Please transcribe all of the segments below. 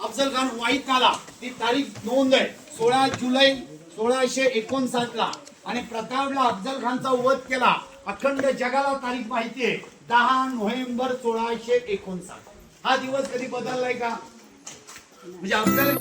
अफजल खान वाईट आला ती तारीख नोंद आहे. सोळा जुलै सोळाशे एकोणसाठ ला आणि प्रतापला अफजल खानचा वध केला. अखंड जगाला तारीख माहिती आहे. दहा नोव्हेंबर सोळाशे एकोणसाठ. हा दिवस कधी बदललाय का? म्हणजे अफजल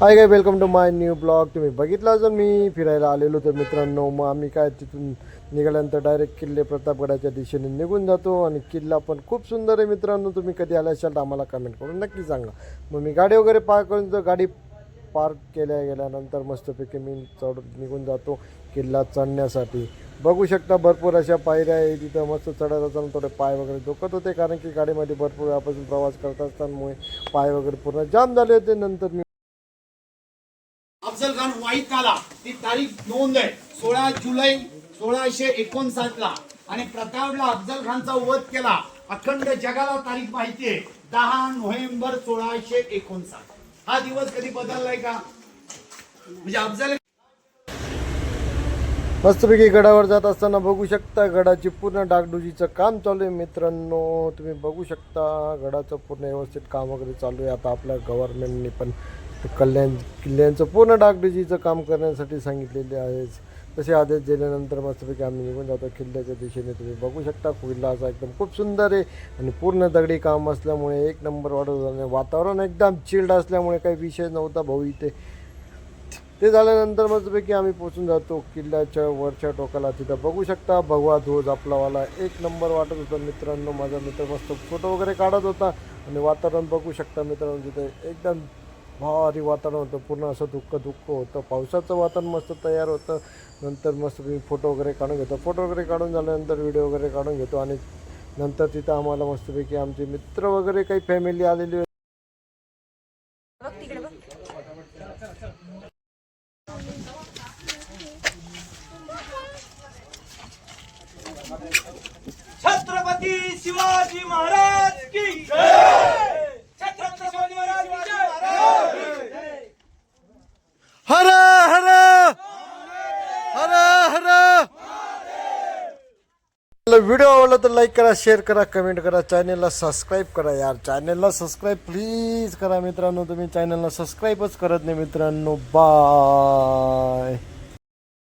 हाय काय welcome to my new blog तुम्ही बघितला जर मी फिरायला आलेलो तर मित्रांनो. मग आम्ही काय तिथून निघाल्यानंतर डायरेक्ट किल्ले प्रतापगडाच्या दिशेने निघून जातो. आणि किल्ला पण खूप सुंदर आहे मित्रांनो. तुम्ही कधी आले असाल तर आम्हाला कमेंट करून नक्की सांगा. मग मी गाडी वगैरे पार्क करून जर गाडी पार्क केल्या गेल्यानंतर मस्तपैकी मी चढ निघून जातो किल्ला चढण्यासाठी. बघू शकता भरपूर अशा पायऱ्या आहे. तिथं मस्त चढत असताना थोडे पाय वगैरे दुखत होते. कारण की गाडीमध्ये भरपूर वेळापासून प्रवास करत असतानामुळे पाय वगैरे पूर्ण जाम झाले होते. नंतर मी साहित्याला ती तारीख नोंद आहे. सोळा जुलै सोळाशे एकोणसाठ ला आणि प्रतापला अफजल खानचा वध केला. अखंड जगाला तारीख माहिती आहे. दहा नोव्हेंबर सोळाशे एकोणसाठ. हा दिवस कधी बदललाय का? म्हणजे अफजल मस्तपैकी गडावर जात असताना बघू शकता गडाची पूर्ण डागडुजीचं काम चालू आहे. मित्रांनो तुम्ही बघू शकता गडाचं पूर्ण व्यवस्थित काम वगैरे चालू आहे. आता आपल्या गव्हर्नमेंटने पण कल्याण किल्ल्यांचं पूर्ण डागडुजीचं काम करण्यासाठी सांगितलेले आहेच तसे आदेश दिल्यानंतर मस्तपैकी आम्ही निघून जातो. किल्ल्याच्या दिशेने तुम्ही बघू शकता. किल्ला असा एकदम खूप सुंदर आहे आणि पूर्ण दगडी काम असल्यामुळे एक नंबर वाटत आणि वातावरण एकदम चिल्ड असल्यामुळे काही विषय नव्हता भाऊ इथे. ते झाल्यानंतर मस्तपैकी आम्ही पोचून जातो. किल्ल्याच्या वरच्या टोकाला तिथं बघू शकता. भगवा ध्वज आपलावाला एक नंबर वाटत होता. मित्रांनो माझा मित्र मस्त फोटो वगैरे काढत होता. आणि वातावरण बघू शकता मित्रांनो तिथे एकदम भारी वातावरण होतं पूर्ण असं दुःख दुःख होतं. पावसाचं वातावरण मस्त तयार होतं. नंतर मस्त मी फोटो वगैरे काढून घेतो. फोटो वगैरे काढून झाल्यानंतर व्हिडिओ वगैरे काढून घेतो आणि नंतर तिथं आम्हाला मस्तपैकी आमचे मित्र वगैरे काही फॅमिली आलेली छत्रपती शिवाजी महाराज की जय छत्रपती शिवाजी महाराज की जय हर हर हर हर व्हिडिओ आवडला तर लाईक करा शेअर करा कमेंट करा चॅनेलला सबस्क्राईब करा यार. चॅनेलला सबस्क्राईब प्लीज करा मित्रांनो. तुम्ही चॅनेलला सबस्क्राईबच करत नाही मित्रांनो. बाय